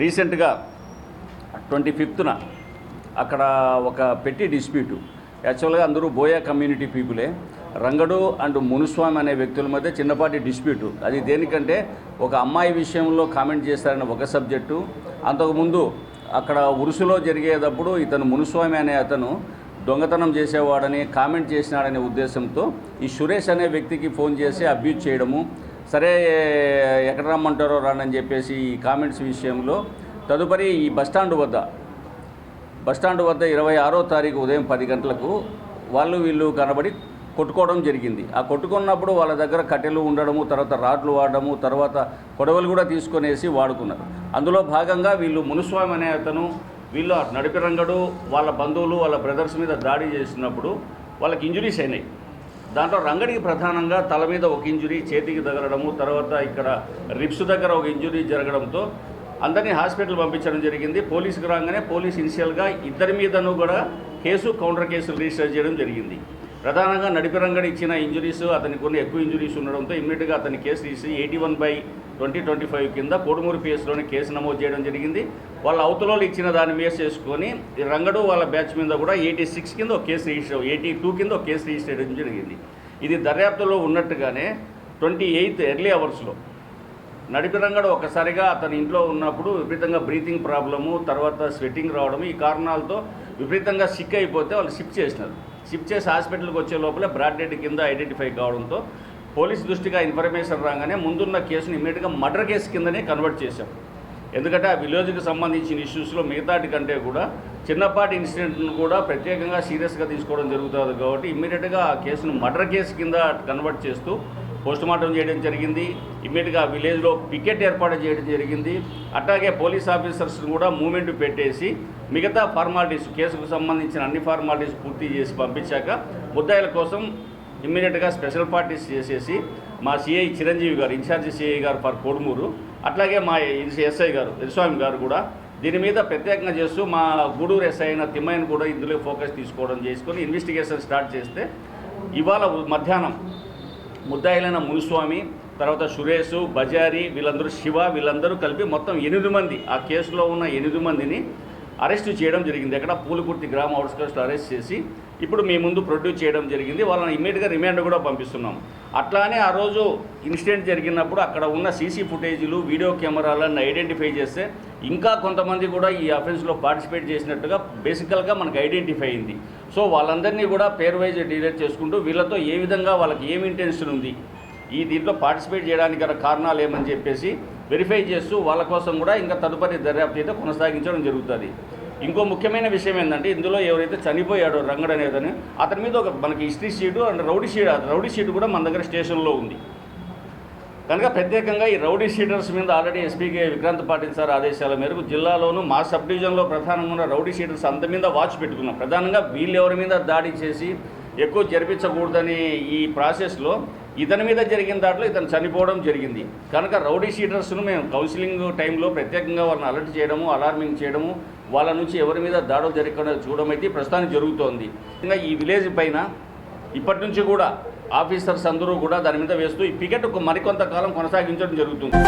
రీసెంట్గా ట్వంటీ ఫిఫ్త్న అక్కడ ఒక పెట్టి డిస్ప్యూటు. యాక్చువల్గా అందరూ బోయా కమ్యూనిటీ పీపులే. రంగడు అండ్ మునుస్వామి అనే వ్యక్తుల మధ్య చిన్నపాటి డిస్ప్యూట్. అది దేనికంటే ఒక అమ్మాయి విషయంలో కామెంట్ చేశారని ఒక సబ్జెక్టు. అంతకుముందు అక్కడ ఉరుసులో జరిగేటప్పుడు ఇతను మునుస్వామి అనే అతను దొంగతనం చేసేవాడని కామెంట్ చేసినాడనే ఉద్దేశంతో ఈ సురేష్ అనే వ్యక్తికి ఫోన్ చేసి అబ్యూజ్ చేయడము సరే ఎక్కడ రమ్మంటారో రానని చెప్పేసి ఈ కామెంట్స్ విషయంలో తదుపరి ఈ బస్టాండ్ వద్ద బస్టాండ్ వద్ద ఇరవై ఆరో తారీఖు ఉదయం పది గంటలకు వాళ్ళు వీళ్ళు కనబడి కొట్టుకోవడం జరిగింది. ఆ కొట్టుకున్నప్పుడు వాళ్ళ దగ్గర కట్టెలు ఉండడము తర్వాత రాడ్లు వాడడము తర్వాత కొడవలు కూడా తీసుకొనేసి వాడుకున్నారు. అందులో భాగంగా వీళ్ళు మునుస్వామి అనే అతను వీళ్ళు నడిపి రంగడు వాళ్ళ బంధువులు వాళ్ళ బ్రదర్స్ మీద దాడి చేసినప్పుడు వాళ్ళకి ఇంజురీస్ అయినాయి. దాంట్లో రంగడికి ప్రధానంగా తల మీద ఒక ఇంజురీ చేతికి తగలడము తర్వాత ఇక్కడ రిప్స్ దగ్గర ఒక ఇంజురీ జరగడంతో అందరినీ హాస్పిటల్ పంపించడం జరిగింది. పోలీసుకు రాగానే పోలీస్ ఇనిషియల్గా ఇద్దరి మీదను కూడా కేసు కౌంటర్ కేసులు రిజిస్టర్ చేయడం జరిగింది. ప్రధానంగా నడిపి రంగడి ఇచ్చిన ఇంజురీస్ అతనికి కొన్ని ఎక్కువ ఇంజురీస్ ఉండడంతో ఇమ్మీడియట్గా అతని కేసు తీసి eighty one by twenty twenty five కింద కోడుమూరు పిఎస్లోని కేసు నమోదు చేయడం జరిగింది. వాళ్ళ అవతలలో ఇచ్చిన దాన్ని బేస్ చేసుకొని రంగడు వాళ్ళ బ్యాచ్ మీద కూడా ఎయిటీ సిక్స్ కింద ఒక కేసు రిజిస్టర్ ఎయిటీ టూ కింద ఒక కేసు రిజిస్టర్ చేయడం జరిగింది. ఇది దర్యాప్తులో ఉన్నట్టుగానే ట్వంటీ ఎయిత్ ఎర్లీ అవర్స్లో నడిపి రంగడు ఒకసారిగా అతని ఇంట్లో ఉన్నప్పుడు విపరీతంగా బ్రీతింగ్ ప్రాబ్లము తర్వాత స్వెట్టింగ్ రావడం ఈ కారణాలతో విపరీతంగా సిక్ అయిపోతే వాళ్ళు షిఫ్ట్ చేసినారు. షిఫ్ట్ చేసి హాస్పిటల్కి వచ్చే లోపల బ్రాడ్ డెడ్ కింద ఐడెంటిఫై కావడంతో పోలీస్ దృష్టిగా ఇన్ఫర్మేషన్ రాగానే ముందున్న కేసుని ఇమీడియట్గా మర్డర్ కేసు కిందనే కన్వర్ట్ చేశాం. ఎందుకంటే ఆ విలేజ్కి సంబంధించిన ఇష్యూస్లో మిగతాటి కంటే కూడా చిన్నపాటి ఇన్సిడెంట్ను కూడా ప్రత్యేకంగా సీరియస్గా తీసుకోవడం జరుగుతుంది కాబట్టి ఇమ్మీడియట్గా ఆ కేసును మర్డర్ కేసు కింద కన్వర్ట్ చేస్తూ పోస్టుమార్టం చేయడం జరిగింది. ఇమ్మీడియట్గా విలేజ్లో పికెట్ ఏర్పాటు చేయడం జరిగింది. అట్లాగే పోలీస్ ఆఫీసర్స్ని కూడా మూమెంట్ పెట్టేసి మిగతా ఫార్మాలిటీస్ కేసుకు సంబంధించిన అన్ని ఫార్మాలిటీస్ పూర్తి చేసి పంపించాక ముద్దాయిల కోసం ఇమ్మీడియట్గా స్పెషల్ పార్టీస్ చేసేసి మా CI Chiranjeevi garu incharge CI గారు ఫర్ కోడుమూరు అట్లాగే మా ఎస్ఐ గారు ఎస్వామి గారు కూడా దీని మీద ప్రత్యేకంగా చేస్తూ మా గూడూరు ఎస్ఐ అయిన తిమ్మయ్యను కూడా ఇందులో ఫోకస్ తీసుకోవడం చేసుకొని ఇన్వెస్టిగేషన్ స్టార్ట్ చేస్తే ఇవాళ మధ్యాహ్నం ముద్దాయిలైన మునుస్వామి తర్వాత సురేష్ బజారి వీళ్ళందరూ శివ వీళ్ళందరూ కలిపి మొత్తం ఎనిమిది మంది ఆ కేసులో ఉన్న ఎనిమిది మందిని అరెస్టు చేయడం జరిగింది. అక్కడ పూలకుర్తి గ్రామ అవుట్స్కర్స్లో అరెస్ట్ చేసి ఇప్పుడు మీ ముందు ప్రొడ్యూస్ చేయడం జరిగింది వాళ్ళని ఇమ్మీడియట్గా రిమాండ్ కూడా పంపిస్తున్నాం అట్లానే ఆ రోజు ఇన్సిడెంట్ జరిగినప్పుడు అక్కడ ఉన్న సీసీ ఫుటేజీలు వీడియో కెమెరాలను ఐడెంటిఫై చేస్తే ఇంకా కొంతమంది కూడా ఈ అఫెన్స్లో పార్టిసిపేట్ చేసినట్టుగా బేసికల్గా మనకు ఐడెంటిఫై అయింది. సో వాళ్ళందరినీ కూడా పేర్వైజ్ వైజ్ చేసుకుంటూ వీళ్ళతో ఏ విధంగా వాళ్ళకి ఏం ఇంటెన్షన్ ఉంది ఈ దీంట్లో పార్టిసిపేట్ చేయడానికి గల కారణాలు ఏమని చెప్పేసి వెరిఫై చేస్తూ వాళ్ళ కోసం కూడా ఇంకా తదుపరి దర్యాప్తు అయితే కొనసాగించడం జరుగుతుంది. ఇంకో ముఖ్యమైన విషయం ఏంటంటే ఇందులో ఎవరైతే చనిపోయాడో రంగడు అనేదని అతని మీద ఒక మనకి history sheet and rowdy sheet rowdy sheet కూడా మన దగ్గర స్టేషన్లో ఉంది. కనుక ప్రత్యేకంగా ఈ రౌడీ షీటర్స్ మీద ఆల్రెడీ ఎస్పీకే విక్రాంత్ పాటిల్ సార్ ఆదేశాల మేరకు జిల్లాలోనూ మా సబ్ డివిజన్లో ప్రధానంగా ఉన్న రౌడీ షీటర్స్ అంత మీద వాచ్ పెట్టుకున్నాం. ప్రధానంగా వీళ్ళు ఎవరి మీద దాడి చేసి ఎక్కువ జరిపించకూడదని ఈ ప్రాసెస్లో ఇతని మీద జరిగిన దాంట్లో ఇతను చనిపోవడం జరిగింది. కనుక రౌడీ షీటర్స్ను మేము కౌన్సిలింగ్ టైంలో ప్రత్యేకంగా వాళ్ళని అలర్ట్ చేయడము అలార్మింగ్ చేయడము వాళ్ళ నుంచి ఎవరి మీద దాడులు జరగకుండా చూడడం అయితే ప్రస్తుతానికి జరుగుతోంది. ఇంకా ఈ విలేజ్ పైన ఇప్పటి నుంచి కూడా ఆఫీసర్స్ అందరూ కూడా దాని మీద వేస్తూ ఈ పికెట్ మరికొంతకాలం కొనసాగించడం జరుగుతుంది.